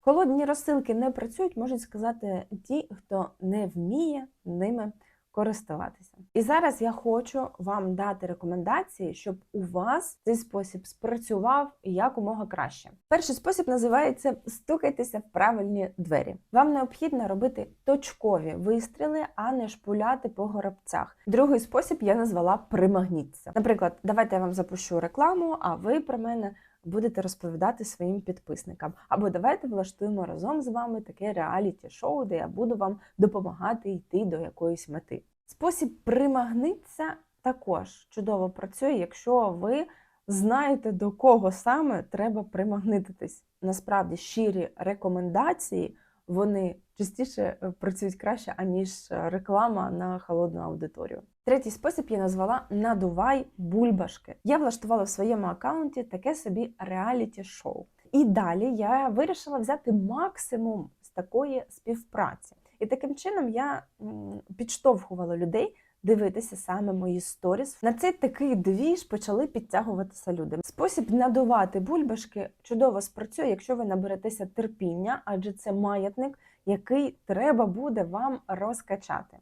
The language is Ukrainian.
Холодні розсилки не працюють, можуть сказати ті, хто не вміє ними користуватися. І зараз я хочу вам дати рекомендації, щоб у вас цей спосіб спрацював якомога краще. Перший спосіб називається стукайтеся в правильні двері. Вам необхідно робити точкові вистріли, а не шпуляти по горобцях. Другий спосіб я назвала примагніться. Наприклад, давайте я вам запущу рекламу, а ви про мене будете розповідати своїм підписникам. Або давайте влаштуємо разом з вами таке реаліті-шоу, де я буду вам допомагати йти до якоїсь мети. Спосіб примагнитися також чудово працює, якщо ви знаєте, до кого саме треба примагнититись. Насправді щирі рекомендації вони частіше е, працюють краще, аніж е, реклама на холодну аудиторію. Третій спосіб я назвала надувай бульбашки. Я влаштувала в своєму аккаунті таке собі реаліті-шоу. І далі я вирішила взяти максимум з такої співпраці. І таким чином я підштовхувала людей дивитися саме мої сторіс. На цей такий двіж почали підтягуватися люди. Спосіб надувати бульбашки чудово спрацює, якщо ви наберетеся терпіння, адже це маятник, який треба буде вам розкачати.